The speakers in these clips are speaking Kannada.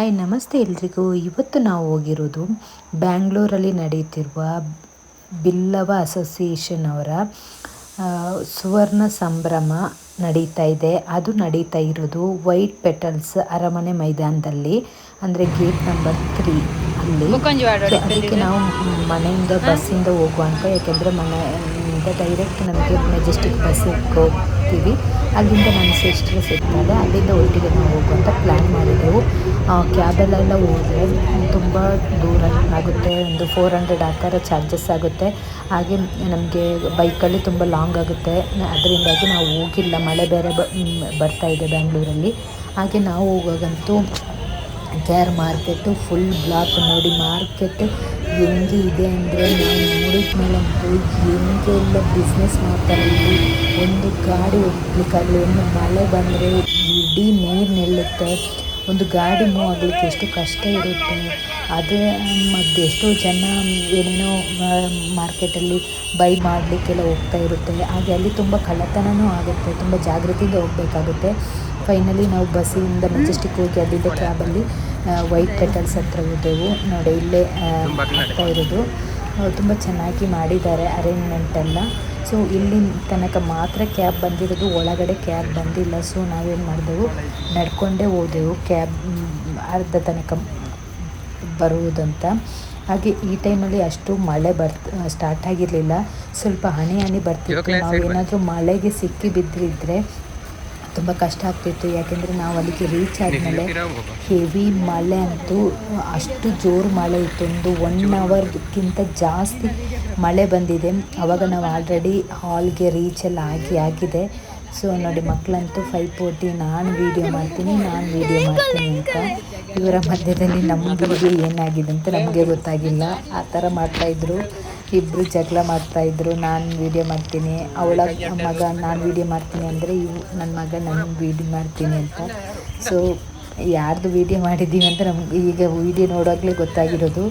ಹಾಯ್ ನಮಸ್ತೆ ಎಲ್ರಿಗೂ. ಇವತ್ತು ನಾವು ಹೋಗಿರೋದು ಬ್ಯಾಂಗ್ಳೂರಲ್ಲಿ ನಡೆಯುತ್ತಿರುವ ಬಿಲ್ಲವ ಅಸೋಸಿಯೇಷನ್ ಅವರ ಸುವರ್ಣ ಸಂಭ್ರಮ ನಡೀತಾ ಇದೆ. ಅದು ನಡೀತಾ ಇರೋದು ವೈಟ್ ಪೆಟಲ್ಸ್ ಅರಮನೆ ಮೈದಾನದಲ್ಲಿ ಅಂದರೆ ಗೇಟ್ ನಂಬರ್ ತ್ರೀ ಅಲ್ಲಿ. ಅದಕ್ಕೆ ನಾವು ಮನೆಯಿಂದ ಬಸ್ಸಿಂದ ಹೋಗುವಂತ ಯಾಕೆಂದರೆ ಮನೆಯಿಂದ ಡೈರೆಕ್ಟ್ ನಮಗೆ ಮೆಜೆಸ್ಟಿಕ್ ಬಸ್ಸಿಗೆ ಹೋಗ್ತೀವಿ. ಅಲ್ಲಿಂದ ನಮ್ಮ ಸಿಸ್ಟರ್ ಸಿಗ್ತಾರೆ. ಅಲ್ಲಿಂದ ಒಟ್ಟಿಗೆ ನಾವು ಹೋಗುವಂತ ಪ್ಲ್ಯಾನ್ ಮಾಡಿದ್ದೆವು. ಕ್ಯಾಬಲ್ಲೆಲ್ಲ ಹೋದರೆ ತುಂಬ ದೂರ ಆಗುತ್ತೆ. ಒಂದು ಫೋರ್ ಹಂಡ್ರೆಡ್ ಆ ಥರ ಚಾರ್ಜಸ್ ಆಗುತ್ತೆ. ಹಾಗೆ ನಮಗೆ ಬೈಕಲ್ಲಿ ತುಂಬ ಲಾಂಗ್ ಆಗುತ್ತೆ. ಅದರಿಂದಾಗಿ ನಾವು ಹೋಗಿಲ್ಲ. ಮಳೆ ಬೇರೆ ಬರ್ತಾ ಇದೆ ಬ್ಯಾಂಗ್ಳೂರಲ್ಲಿ ಹಾಗೆ ನಾವು ಹೋಗುವಾಗಂತೂ K R market full block ನೋಡಿ ಮಾರ್ಕೆಟ್ ಹೆಂಗೆ ಇದೆ ಅಂದರೆ ನಾವು ನೋಡಿದ ಮೇಲಂತೂ ಹೆಂಗೆಲ್ಲ ಬಿಸ್ನೆಸ್ ಮಾಡ್ತಾರೆ. ಇಲ್ಲಿ ಒಂದು ಗಾಡಿ ಹೋಗ್ಲಿಕ್ಕಾಗಲಿ, ಒಂದು ಮಳೆ ಬಂದರೆ ಇಡೀ ನೀರು ನಿಲ್ಲುತ್ತೆ. ಒಂದು ಗಾಡಿ ಮೂವ್ ಆಗಲಿಕ್ಕೆ ಎಷ್ಟು ಕಷ್ಟ ಇರುತ್ತೆ. ಅದೇ ಮತ್ತು ಎಷ್ಟೋ ಜನ ಏನೇನೋ ಮಾರ್ಕೆಟಲ್ಲಿ ಬೈ ಮಾಡಲಿಕ್ಕೆಲ್ಲ ಹೋಗ್ತಾ ಇರುತ್ತೆ. ಹಾಗೆ ಅಲ್ಲಿ ತುಂಬ ಕಳ್ಳತನವೂ ಆಗುತ್ತೆ ತುಂಬ ಜಾಗೃತಿಯಿಂದ ಹೋಗಬೇಕಾಗುತ್ತೆ. ಫೈನಲಿ ನಾವು ಬಸ್ಸಿಂದ ಮೆಜೆಸ್ಟಿಕ್ ಹೋಗಿ ಅಲ್ಲಿದ್ದ ಕ್ಯಾಬಲ್ಲಿ ವೈಟ್ ಕೆಟಲ್ಸ್ ಹತ್ರ ಹೋದೆವು. ನೋಡಿ ಇಲ್ಲೇ ಹೋಗ್ತಾ ಆಗ್ತಾ ಇರೋದು. ತುಂಬ ಚೆನ್ನಾಗಿ ಮಾಡಿದ್ದಾರೆ ಅರೇಂಜ್ಮೆಂಟ್ ಎಲ್ಲ ಸೊ ಇಲ್ಲಿ ತನಕ ಮಾತ್ರ ಕ್ಯಾಬ್ ಬಂದಿರೋದು ಒಳಗಡೆ ಕ್ಯಾಬ್ ಬಂದಿಲ್ಲ. ಸೊ ನಾವೇನು ಮಾಡಿದೆವು? ನಡ್ಕೊಂಡೇ ಹೋದೆವು. ಕ್ಯಾಬ್ ಅರ್ಧ ತನಕ ಬರುವುದಂತ. ಹಾಗೆ ಈ ಟೈಮಲ್ಲಿ ಅಷ್ಟು ಮಳೆ ಬರ್ತ ಸ್ಟಾರ್ಟ್ ಆಗಿರಲಿಲ್ಲ. ಸ್ವಲ್ಪ ಹನಿ ಹನಿ ಬರ್ತಿತ್ತು. ನಾವು ಏನಾದರೂ ಮಳೆಗೆ ಸಿಕ್ಕಿ ಬಿದ್ದಿದ್ರೆ ತುಂಬ ಕಷ್ಟ ಆಗ್ತಿತ್ತು. ಯಾಕೆಂದರೆ ನಾವು ಅಲ್ಲಿಗೆ ರೀಚ್ ಆದಮೇಲೆ ಹೆವಿ ಮಳೆ ಅಂತೂ ಅಷ್ಟು ಜೋರು ಮಳೆ ಇತ್ತು. ಒಂದು ಒನ್ ಅವರ್ಗಿಂತ ಜಾಸ್ತಿ ಮಳೆ ಬಂದಿದೆ. ಆವಾಗ ನಾವು ಆಲ್ರೆಡಿ ಹಾಲ್ಗೆ ರೀಚ್ ಎಲ್ಲ ಆಗಿ ಆಗಿದೆ. ಸೊ ನೋಡಿ ಮಕ್ಕಳಂತೂ ಫೈವ್ ಫೋರ್ಟಿ ನಾನು ವೀಡಿಯೋ ಮಾಡ್ತೀನಿ ನಾನು ವೀಡಿಯೋ ಮಾಡ್ತೀನಿ ಅಂತ. ಇವರ ಮಧ್ಯದಲ್ಲಿ ನಮ್ಮಗಳಿಗೆ ಏನಾಗಿದೆ ಅಂತ ನಮಗೆ ಗೊತ್ತಾಗಿಲ್ಲ. ಆ ಥರ ಮಾಡ್ತಾಯಿದ್ರು ಇಬ್ಬರು ಜಗಳ ಮಾಡ್ತಾಯಿದ್ರು ನಾನು ವೀಡಿಯೋ ಮಾಡ್ತೀನಿ. ಅವಳ ಮಗ ನಾನು ವೀಡಿಯೋ ಮಾಡ್ತೀನಿ ಅಂದರೆ ಇವು ನನ್ನ ಮಗ ನಾನು ವೀಡಿಯೋ ಮಾಡ್ತೀನಿ ಅಂತ. ಸೊ ಯಾರ್ದು ವೀಡಿಯೋ ಮಾಡಿದ್ದೀವಿ ಅಂತ ನಮ್ಗೆ ಈಗ ವೀಡಿಯೋ ನೋಡೋವಾಗಲೇ ಗೊತ್ತಾಗಿರೋದು.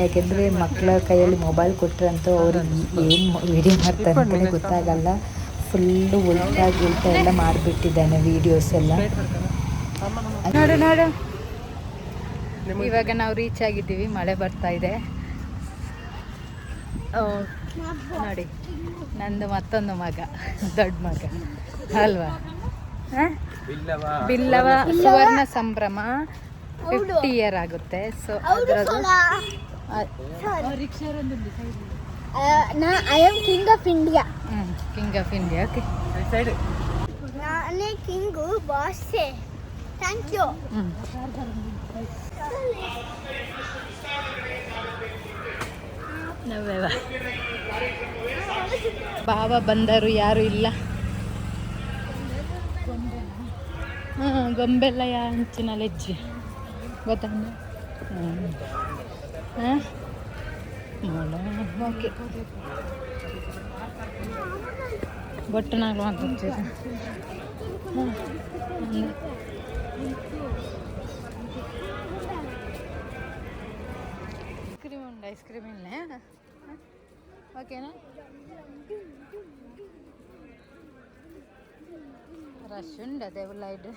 ಯಾಕೆಂದರೆ ಮಕ್ಕಳ ಕೈಯಲ್ಲಿ ಮೊಬೈಲ್ ಕೊಟ್ಟರಂತೂ ಅವ್ರಿಗೆ ಏನು ವೀಡಿಯೋ ಮಾಡ್ತಾರೆ ಅಂತಲೇ ಗೊತ್ತಾಗಲ್ಲ. ಫುಲ್ಲು ಉಲ್ಟಾಗಿ ಉಲ್ಟಾ ಎಲ್ಲ ಮಾಡಿಬಿಟ್ಟಿದ್ದಾನೆ ವೀಡಿಯೋಸ್ ಎಲ್ಲ. ಇವಾಗ ನಾವು ರೀಚ್ ಆಗಿದ್ದೀವಿ, ಮಳೆ ಬರ್ತಾ ಇದೆ. ನೋಡಿ. ನಂದು ಮತ್ತೊಂದು ಮಗ ದೊಡ್ಡ ಮಗ. ಅಲ್ವಾ? ಹ? ಬಿಲ್ಲವ. ಸುವರ್ಣ ಸಂಭ್ರಮ ಫಿಫ್ಟಿ ಇಯರ್ ಆಗುತ್ತೆ. ಸೊ ಅದರದ್ದು ನಾ I am king of India king of India okay ನಾನೇ ಕಿಂಗು ಬಾಸೆ ಥ್ಯಾಂಕ್ ಯು ನವ್ಯವ ಬಾವ ಬಂದರು ಯಾರು ಇಲ್ಲ. ಗೊಂಬೆಲ್ಲ ಯಾ ಹಂಚಿನ ಲೆಜ್ಜೆ. ಗೊತ್ತಾ? ಹಾಂ? ಓಕೆ. ಬೊಟ್ಟನಾಗ್ಲು ಅಂತ ஐஸ்கிரீம் இல்லை ஓகேண்ணா రష్ ఉండ దేవుళ్ళ లైట్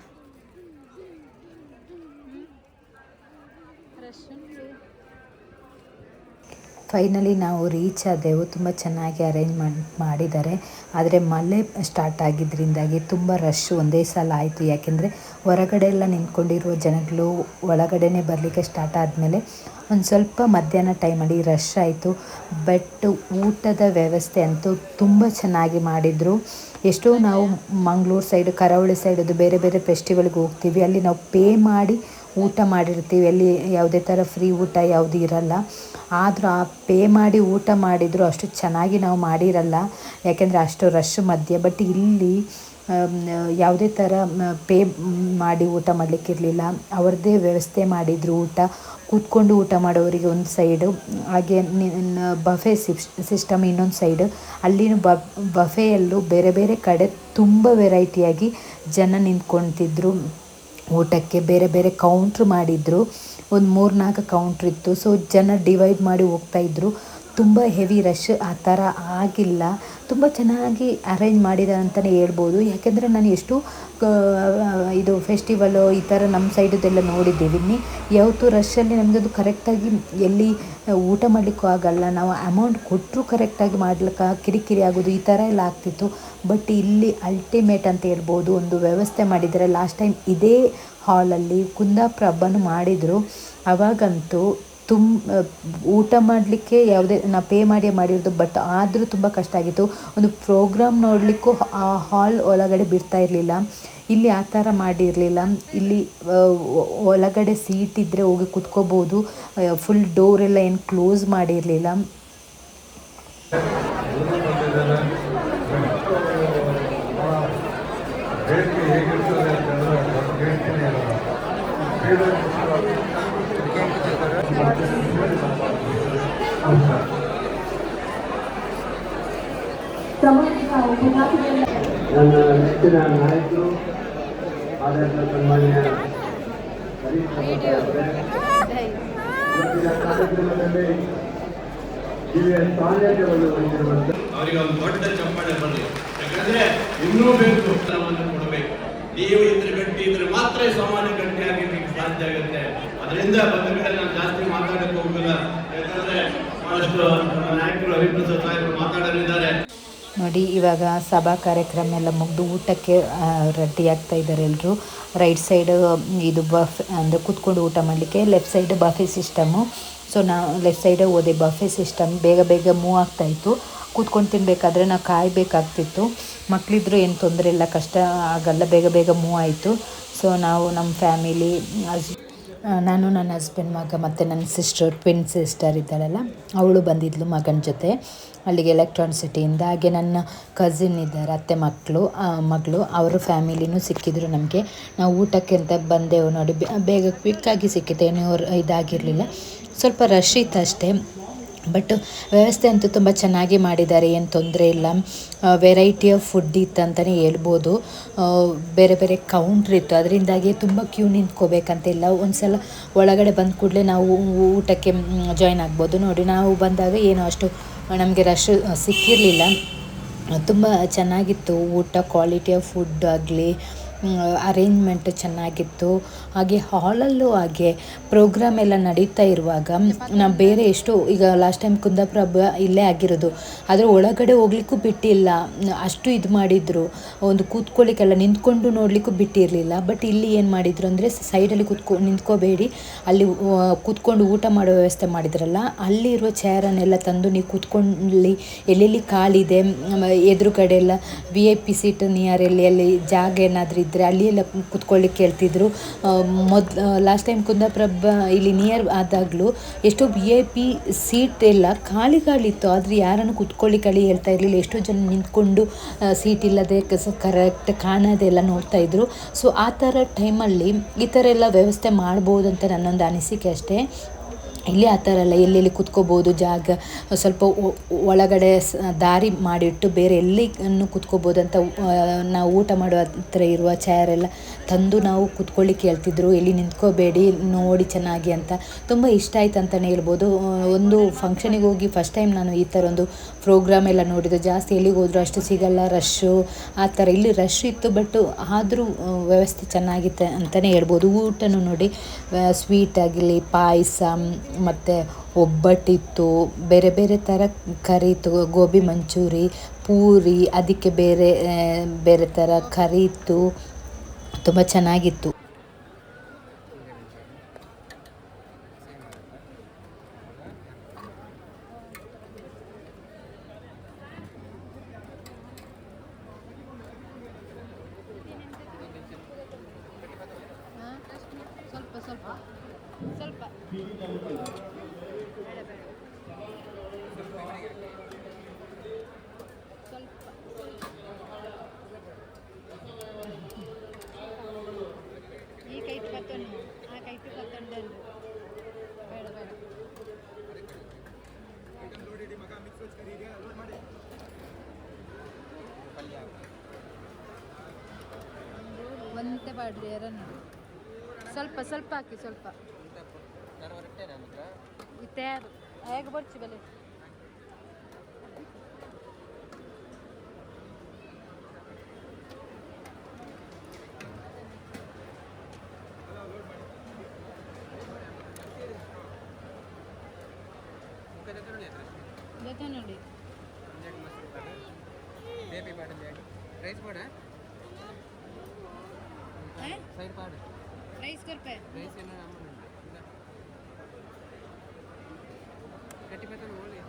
రష్ ఉంది ಫೈನಲಿ ನಾವು ರೀಚ್ ಆದೆವು. ತುಂಬ ಚೆನ್ನಾಗಿ ಅರೇಂಜ್ಮೆಂಟ್ ಮಾಡಿದ್ದಾರೆ. ಆದರೆ ಮಳೆ ಸ್ಟಾರ್ಟ್ ಆಗಿದ್ದರಿಂದಾಗಿ ತುಂಬ ರಶ್ ಒಂದೇ ಸಲ ಆಯಿತು. ಯಾಕೆಂದರೆ ಹೊರಗಡೆ ಎಲ್ಲ ನಿಂತ್ಕೊಂಡಿರುವ ಜನಗಳು ಒಳಗಡೆನೇ ಬರಲಿಕ್ಕೆ ಸ್ಟಾರ್ಟ್ ಆದಮೇಲೆ ಒಂದು ಸ್ವಲ್ಪ ಮಧ್ಯಾಹ್ನ ಟೈಮಲ್ಲಿ ರಶ್ ಆಯಿತು. ಬಟ್ ಊಟದ ವ್ಯವಸ್ಥೆ ಅಂತೂ ತುಂಬ ಚೆನ್ನಾಗಿ ಮಾಡಿದರು. ಎಷ್ಟೋ ನಾವು ಮಂಗಳೂರು ಸೈಡು, ಕರಾವಳಿ ಸೈಡದು ಬೇರೆ ಬೇರೆ ಫೆಸ್ಟಿವಲ್ಗೆ ಹೋಗ್ತೀವಿ. ಅಲ್ಲಿ ನಾವು ಪೇ ಮಾಡಿ ಊಟ ಮಾಡಿರ್ತೀವಿ. ಅಲ್ಲಿ ಯಾವುದೇ ಥರ ಫ್ರೀ ಊಟ ಯಾವುದು ಇರಲ್ಲ. ಆದರೂ ಆ ಪೇ ಮಾಡಿ ಊಟ ಮಾಡಿದರೂ ಅಷ್ಟು ಚೆನ್ನಾಗಿ ನಾವು ಮಾಡಿರಲ್ಲ. ಯಾಕೆಂದರೆ ಅಷ್ಟು ರಶ್ ಮಧ್ಯೆ. ಬಟ್ ಇಲ್ಲಿ ಯಾವುದೇ ಥರ ಪೇ ಮಾಡಿ ಊಟ ಮಾಡಲಿಕ್ಕಿರಲಿಲ್ಲ ಅವ್ರದ್ದೇ ವ್ಯವಸ್ಥೆ ಮಾಡಿದರು ಊಟ. ಕೂತ್ಕೊಂಡು ಊಟ ಮಾಡೋರಿಗೆ ಒಂದು ಸೈಡು ಹಾಗೆ ಬಫೆ ಸಿಸ್ಟಮ್ ಇನ್ನೊಂದು ಸೈಡು ಅಲ್ಲಿನ ಬಫೆಯಲ್ಲೂ ಬೇರೆ ಬೇರೆ ಕಡೆ ತುಂಬ ವೆರೈಟಿಯಾಗಿ ಜನ ನಿಂತ್ಕೊಳ್ತಿದ್ರು. ಊಟಕ್ಕೆ ಬೇರೆ ಬೇರೆ ಕೌಂಟ್ರ್ ಮಾಡಿದ್ರು. ಒಂದು ಮೂರು ನಾಲ್ಕು ಕೌಂಟ್ರ್ ಇತ್ತು. ಸೊ ಜನ ಡಿವೈಡ್ ಮಾಡಿ ಹೋಗ್ತಾ ಇದ್ರು. ತುಂಬ ಹೆವಿ ರಶ್ ಆ ಥರ ಆಗಿಲ್ಲ. ತುಂಬ ಚೆನ್ನಾಗಿ ಅರೇಂಜ್ ಮಾಡಿದ್ದಾರೆ ಅಂತಲೇ ಹೇಳ್ಬೋದು. ಯಾಕೆಂದರೆ ನಾನು ಎಷ್ಟು ಇದು ಫೆಸ್ಟಿವಲು ಈ ಥರ ನಮ್ಮ ಸೈಡದೆಲ್ಲ ನೋಡಿದ್ದೀವಿ. ಯಾವತ್ತೂ ರಶಲ್ಲಿ ನಮಗೆ ಅದು ಕರೆಕ್ಟಾಗಿ ಎಲ್ಲಿ ಊಟ ಮಾಡಲಿಕ್ಕೂ ಆಗಲ್ಲ. ನಾವು ಅಮೌಂಟ್ ಕೊಟ್ಟರು ಕರೆಕ್ಟಾಗಿ ಮಾಡ್ಲಿಕ್ಕೆ, ಕಿರಿಕಿರಿ ಆಗೋದು ಈ ಥರ ಎಲ್ಲ ಆಗ್ತಿತ್ತು. ಬಟ್ ಇಲ್ಲಿ ಅಲ್ಟಿಮೇಟ್ ಅಂತ ಹೇಳ್ಬೋದು. ಒಂದು ವ್ಯವಸ್ಥೆ ಮಾಡಿದರೆ ಲಾಸ್ಟ್ ಟೈಮ್ ಇದೇ ಹಾಲಲ್ಲಿ ಕುಂದಾಪುರ ಹಬ್ಬನೂ ಮಾಡಿದರು. ಅವಾಗಂತೂ ತುಂಬ ಊಟ ಮಾಡಲಿಕ್ಕೆ ಯಾವುದೇ ನಾನು ಪೇ ಮಾಡಿಯೇ ಮಾಡಿರೋದು, ಬಟ್ ಆದರೂ ತುಂಬ ಕಷ್ಟ ಆಗಿತ್ತು. ಒಂದು ಪ್ರೋಗ್ರಾಮ್ ನೋಡಲಿಕ್ಕೂ ಆ ಹಾಲ್ ಒಳಗಡೆ ಬಿಡ್ತಾ ಇರಲಿಲ್ಲ. ಇಲ್ಲಿ ಆ ಥರ ಮಾಡಿರಲಿಲ್ಲ. ಇಲ್ಲಿ ಒಳಗಡೆ ಸೀಟ್ ಇದ್ದರೆ ಹೋಗಿ ಕುತ್ಕೋಬೋದು. ಫುಲ್ ಡೋರ್ ಎಲ್ಲ ಏನು ಕ್ಲೋಸ್ ಮಾಡಿರಲಿಲ್ಲ. ನನ್ನ ನೆಚ್ಚಿನ ನಾಯಕರು ಆಡಳಿತ ಸನ್ಮಾನ್ಯ ಇವತ್ತಿನ ಕಾರ್ಯಕ್ರಮದಲ್ಲಿ ದಿವ್ಯ ಸಾನ್ನಿಧ್ಯವನ್ನು ಹೊಂದಿರುವಂತ ಅವರಿಗೆ ಒಂದು ದೊಡ್ಡ ಚಪ್ಪಾಳೆ ಬರಲಿ. ಯಾಕಂದ್ರೆ ಇನ್ನೂ ಬೇಕು ಉತ್ತರವನ್ನು ಕೊಡಬೇಕು. ನೀವು ಇದ್ರೆ ಗಟ್ಟಿ ಇದ್ರೆ ಮಾತ್ರ ಸಾಮಾನ್ಯ ಗಟ್ಟಿ ಆಗಿರ್ಲಿಕ್ಕೆ ಸಾಧ್ಯ ಆಗುತ್ತೆ. ಅದರಿಂದ ಬಂಧುಗಳೇ ನಾನು ಜಾಸ್ತಿ ಮಾತಾಡಕ್ಕೆ ಹೋಗಲ್ಲ. ಯಾಕಂದ್ರೆ ಬಹಳಷ್ಟು ನಾಯಕರು ಹರಿಪ್ರಸಾದ್ ನಾಯಕರು ಮಾತಾಡಲಿದ್ದಾರೆ ನೋಡಿ, ಇವಾಗ ಸಭಾ ಕಾರ್ಯಕ್ರಮ ಎಲ್ಲ ಮುಗಿದು ಊಟಕ್ಕೆ ರೆಡಿ ಆಗ್ತಾ ಇದ್ದಾರೆ ಎಲ್ಲರೂ ರೈಟ್ ಸೈಡ್, ಇದು ಬಫ್, ಅಂದರೆ ಕೂತ್ಕೊಂಡು ಊಟ ಮಾಡಲಿಕ್ಕೆ, left side buffet system. So ನಾವು ಲೆಫ್ಟ್ ಸೈಡೇ ಓದೆ ಬಫೆ ಸಿಸ್ಟಮ್, ಬೇಗ ಬೇಗ ಮೂವ್ ಆಗ್ತಾಯಿತ್ತು ಕೂತ್ಕೊಂಡು ತಿನ್ನಬೇಕಾದ್ರೆ ನಾವು ಕಾಯಬೇಕಾಗ್ತಿತ್ತು. ಮಕ್ಕಳಿದ್ರು ಏನು ತೊಂದರೆ ಇಲ್ಲ, ಕಷ್ಟ ಆಗಲ್ಲ, ಬೇಗ ಬೇಗ ಮೂವ್ ಆಯಿತು. ಸೊ, ನಾವು ನಮ್ಮ ಫ್ಯಾಮಿಲಿ ನಾನು ನನ್ನ ಹಸ್ಬೆಂಡ್ ಮಗ ಮತ್ತು ನನ್ನ ಸಿಸ್ಟರ್ ಟ್ವಿನ್ ಸಿಸ್ಟರ್ ಇದ್ದಾಳಲ್ಲ ಅವಳು ಬಂದಿದ್ಲು ಮಗನ ಜೊತೆ. ಅಲ್ಲಿಗೆ ಎಲೆಕ್ಟ್ರಾನ್ ಸಿಟಿಯಿಂದ ಹಾಗೆ ನನ್ನ ಕಸಿನ್ ಇದ್ದಾರೆ, ಅತ್ತೆ ಮಕ್ಕಳು ಮಗಳು, ಅವರು ಫ್ಯಾಮಿಲಿನೂ ಸಿಕ್ಕಿದ್ರು ನಮಗೆ. ನಾವು ಊಟಕ್ಕೆ ಅಂತ ಬಂದೆವು ನೋಡಿ ಬೇಗ ಕ್ವಿಕ್ಕಾಗಿ ಸಿಕ್ಕಿತು. ಏನೂ ಇದಾಗಿರಲಿಲ್ಲ. ಸ್ವಲ್ಪ ರಶ್ ಇತ್ತು ಅಷ್ಟೇ. ಬಟ್ ವ್ಯವಸ್ಥೆ ಅಂತೂ ತುಂಬ ಚೆನ್ನಾಗಿ ಮಾಡಿದ್ದಾರೆ, ಏನು ತೊಂದರೆ ಇಲ್ಲ. ವೆರೈಟಿ ಆಫ್ ಫುಡ್ ಇತ್ತು ಅಂತಲೇ ಹೇಳ್ಬೋದು. ಬೇರೆ ಬೇರೆ ಕೌಂಟ್ರ್ ಇತ್ತು. ಅದರಿಂದಾಗಿ ತುಂಬ ಕ್ಯೂ ನಿಂತ್ಕೋಬೇಕಂತಿಲ್ಲ ಒಂದು ಸಲ ಒಳಗಡೆ ಬಂದ ಕೂಡಲೇ ನಾವು ಊಟಕ್ಕೆ ಜಾಯ್ನ್ ಆಗ್ಬೋದು. ನೋಡಿ, ನಾವು ಬಂದಾಗ ಏನೋ ಅಷ್ಟು ನಮಗೆ ರಶ್ ಸಿಕ್ಕಿರಲಿಲ್ಲ. ತುಂಬ ಚೆನ್ನಾಗಿತ್ತು ಊಟ ಕ್ವಾಲಿಟಿ ಆಫ್ ಫುಡ್ ಆಗಲಿ. ಅರೇಂಜ್ಮೆಂಟ್ ಚೆನ್ನಾಗಿತ್ತು. ಹಾಗೆ ಹಾಲಲ್ಲೂ ಹಾಗೆ ಪ್ರೋಗ್ರಾಮ್ ಎಲ್ಲ ನಡೀತಾ ಇರುವಾಗ ನಾವು ಬೇರೆ ಎಷ್ಟು, ಈಗ ಲಾಸ್ಟ್ ಟೈಮ್ ಕುಂದಾಪುರ ಇಲ್ಲೇ ಆಗಿರೋದು. ಆದರೆ ಒಳಗಡೆ ಹೋಗ್ಲಿಕ್ಕೂ ಬಿಟ್ಟಿಲ್ಲ. ಅಷ್ಟು ಇದು ಮಾಡಿದರು. ಒಂದು ಕೂತ್ಕೊಳ್ಳಿಕ್ಕೆಲ್ಲ ನಿಂತ್ಕೊಂಡು ನೋಡಲಿಕ್ಕೂ ಬಿಟ್ಟಿರಲಿಲ್ಲ. ಬಟ್ ಇಲ್ಲಿ ಏನು ಮಾಡಿದರು ಅಂದರೆ ಸೈಡಲ್ಲಿ ಕೂತ್ಕೊ, ನಿಂತ್ಕೋಬೇಡಿ. ಅಲ್ಲಿ ಕೂತ್ಕೊಂಡು ಊಟ ಮಾಡೋ ವ್ಯವಸ್ಥೆ ಮಾಡಿದ್ರಲ್ಲ, ಅಲ್ಲಿರುವ ಚೇರನ್ನೆಲ್ಲ ತಂದು ನೀವು ಕೂತ್ಕೊಳ್ಳಿ. ಎಲ್ಲೆಲ್ಲಿ ಕಾಲಿದೆ ಎದುರುಗಡೆ ಎಲ್ಲ V I P seat near ಎಲ್ಲಿ, ಅಲ್ಲಿ ಜಾಗ ಏನಾದರೂ ಇದ್ದರೆ ಅಲ್ಲಿ ಎಲ್ಲ ಕೂತ್ಕೊಳ್ಳಿಕ್ಕೆ ಕೇಳ್ತಿದ್ರು. ಮೊದ್ ಲಾಸ್ಟ್ ಟೈಮ್ ಕುಂದಾಪ್ರಭ ಇಲ್ಲಿ ನಿಯರ್ ಆದಾಗಲೂ ಎಷ್ಟೋ ಬಿ ಐ ಪಿ ಸೀಟ್ ಎಲ್ಲ ಖಾಲಿ ಖಾಲಿ ಇತ್ತು. ಆದರೆ ಯಾರನ್ನು ಕುತ್ಕೊಳ್ಳಿ ಕಳಿ ಹೇಳ್ತಾ ಇರಲಿಲ್ಲ. ಎಷ್ಟೋ ಜನ ನಿಂತ್ಕೊಂಡು ಸೀಟ್ ಇಲ್ಲದೆ ಕರೆಕ್ಟ್ ಕಾಣದೆ ಎಲ್ಲ ನೋಡ್ತಾ ಇದ್ರು. ಸೊ ಆ ಥರ ಟೈಮಲ್ಲಿ ಈ ಥರ ಎಲ್ಲ ವ್ಯವಸ್ಥೆ ಮಾಡ್ಬೋದು ಅಂತ ನನ್ನೊಂದು ಅನಿಸಿಕೆ ಅಷ್ಟೇ. ಇಲ್ಲಿ ಆ ಥರ ಅಲ್ಲ ಎಲ್ಲೆಲ್ಲಿ ಕುತ್ಕೋಬೋದು, ಜಾಗ ಸ್ವಲ್ಪ ಒಳಗಡೆ ದಾರಿ ಮಾಡಿಟ್ಟು ಬೇರೆ ಎಲ್ಲಿಯನ್ನು ಕುತ್ಕೋಬೋದು ಅಂತ ನಾವು ಊಟ ಮಾಡುವ ಹತ್ರ ಇರುವ ಚೇರೆಲ್ಲ ಎಲ್ಲ ತಂದು ನಾವು ಕೂತ್ಕೊಳ್ಳಿಕ್ಕೆ ಹೇಳ್ತಿದ್ರು ಎಲ್ಲಿ ನಿಂತ್ಕೋಬೇಡಿ, ನೋಡಿ ಚೆನ್ನಾಗಿ ಅಂತ. ತುಂಬ ಇಷ್ಟ ಆಯ್ತು ಅಂತಲೇ ಹೇಳ್ಬೋದು. ಒಂದು ಫಂಕ್ಷನಿಗೆ ಹೋಗಿ ಫಸ್ಟ್ ಟೈಮ್ ನಾನು ಈ ಥರ ಒಂದು ಪ್ರೋಗ್ರಾಮ್ ಎಲ್ಲ ನೋಡಿದ್ದು ಜಾಸ್ತಿ ಎಲ್ಲಿಗೆ ಹೋದರೂ ಅಷ್ಟು ಸಿಗಲ್ಲ ರಶ್ಶು ಆ ಥರ ಇಲ್ಲಿ ರಶ್ ಇತ್ತು ಬಟ್ ಆದರೂ ವ್ಯವಸ್ಥೆ ಚೆನ್ನಾಗಿತ್ತು ಅಂತಲೇ ಹೇಳ್ಬೋದು. ಊಟನೂ ನೋಡಿ ಸ್ವೀಟ್ ಆಗಲಿ ಪಾಯಸ, ಮತ್ತು ಒಬ್ಬಟ್ಟಿತ್ತು, ಬೇರೆ ಬೇರೆ ಥರ ಕರಿ ಗೋಬಿ ಮಂಚೂರಿ, ಪೂರಿ, ಅದಕ್ಕೆ ಬೇರೆ ಬೇರೆ ಥರ ಕರಿ ಇತ್ತು ತುಂಬ ಚೆನ್ನಾಗಿತ್ತು. ಲೇಯರನ್ನು ಸ್ವಲ್ಪ ಸ್ವಲ್ಪ ಹಾಕಿ ಸ್ವಲ್ಪ. ತಯಾರು ಹೇಗೆ ಬರ್ಚಿ ಬಲೆ? ನೋಡಿ. ಬೇಬಿ ರೈಸ್ ಬಾಡ? సైడ్ పాడు రైస్ కొరపే రైస్ ఎన్న గట్టి పెద్దలు పోలే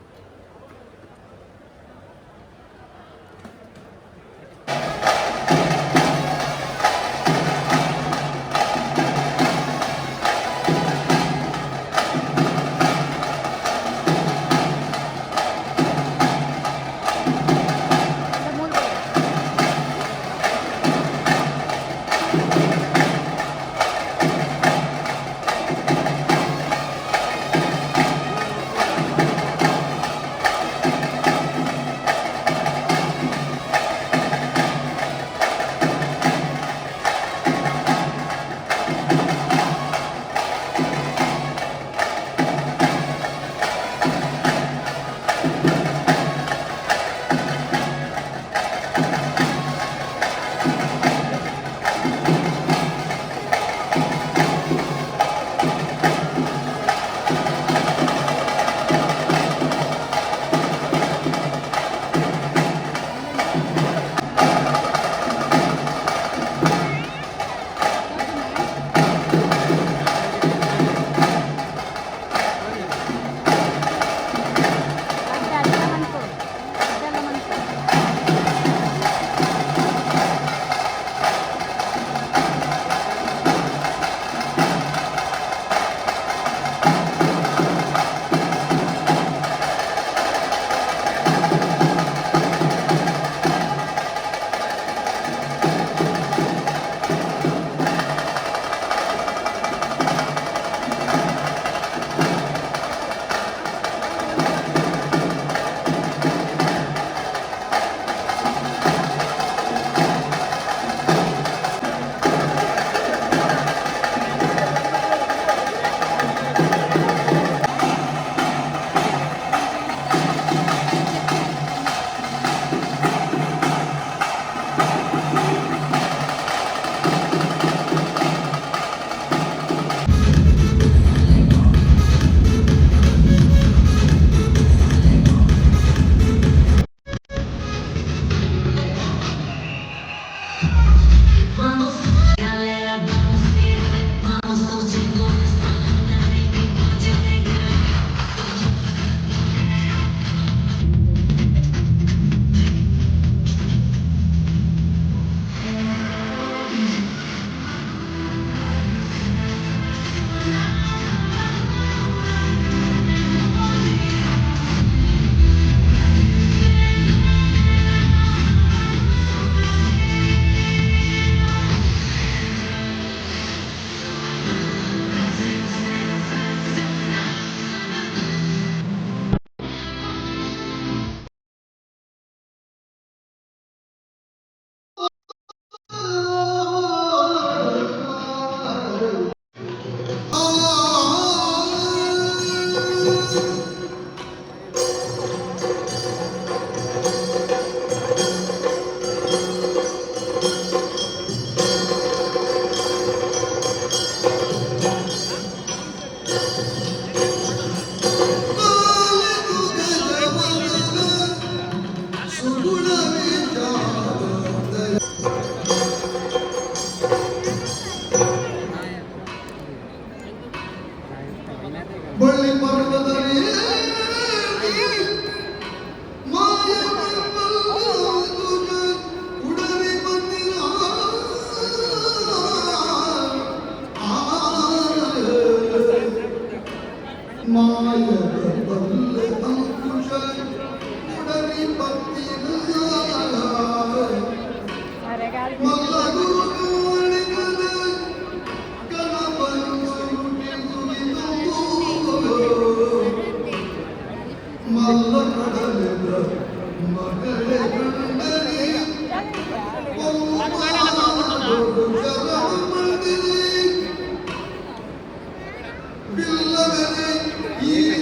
Beloved, you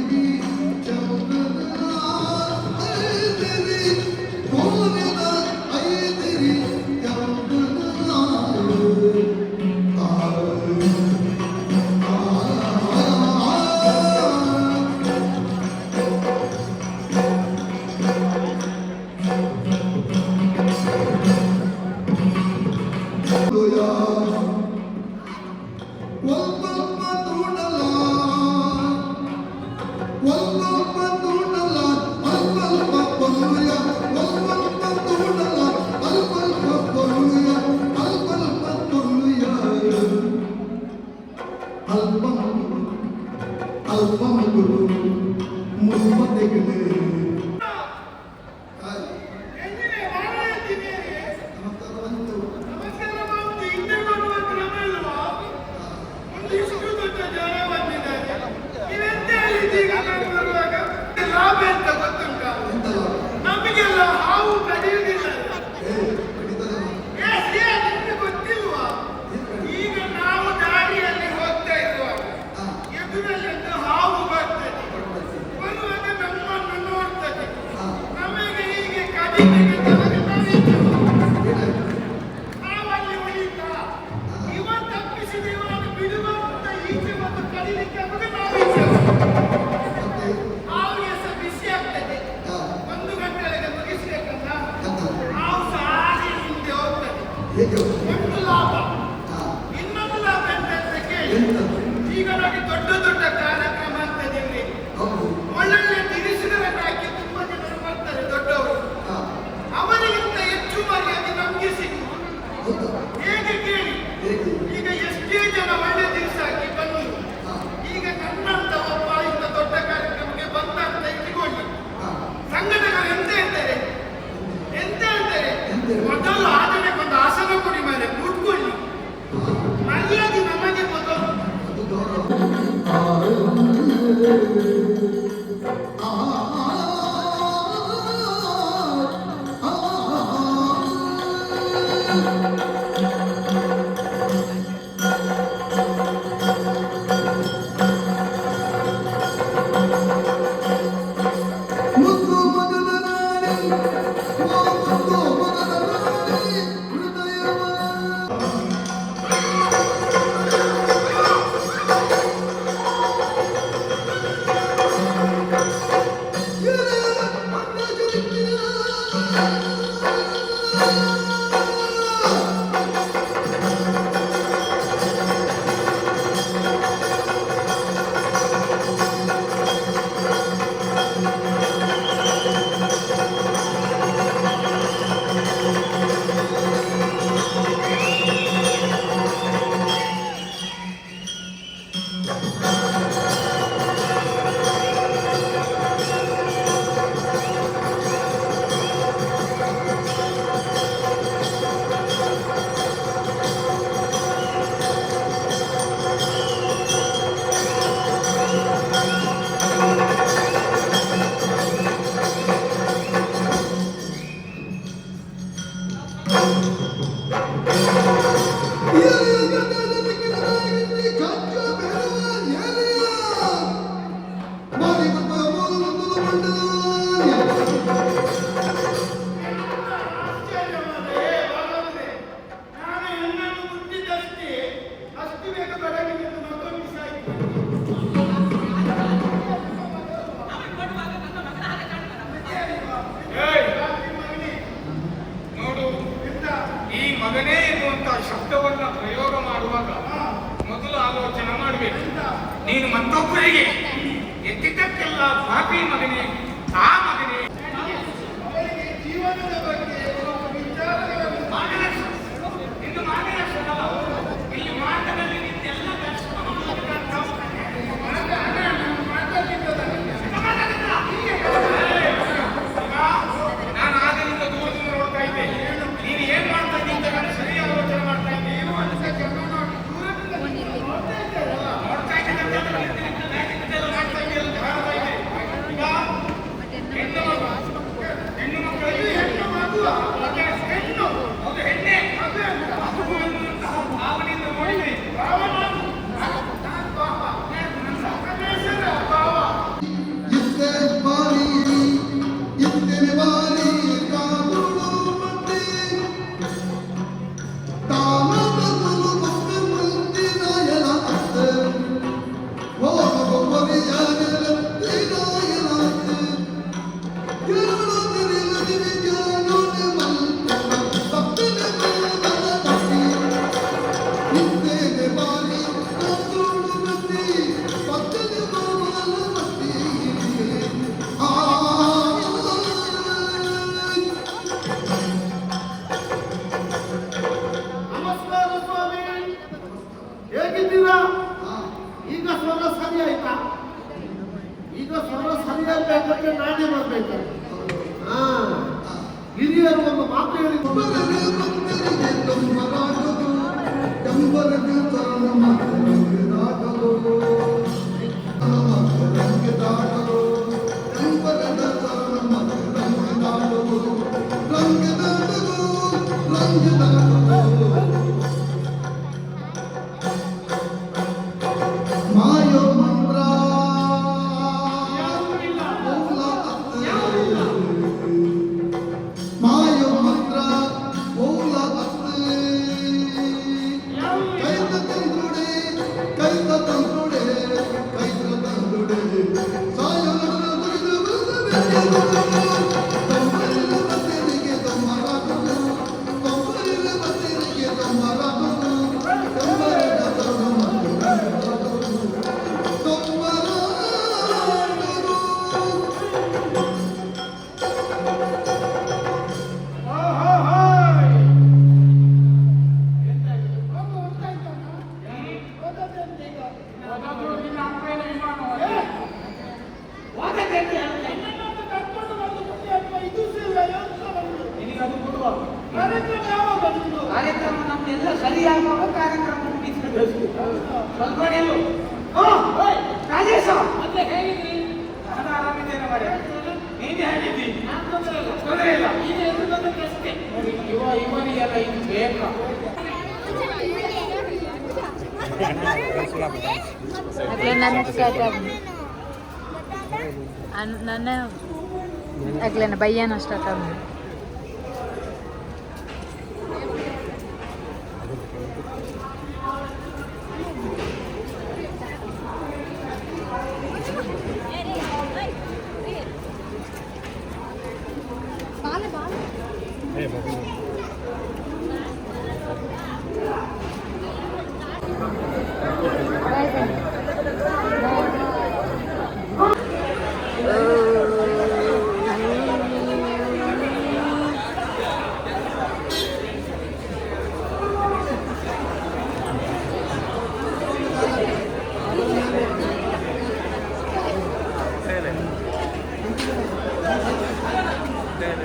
ನನ್ನ ಅಗ್ಲೆನ ಬಯ್ಯನ ಸ್ಟಾರ್ಟ್ ಆಗ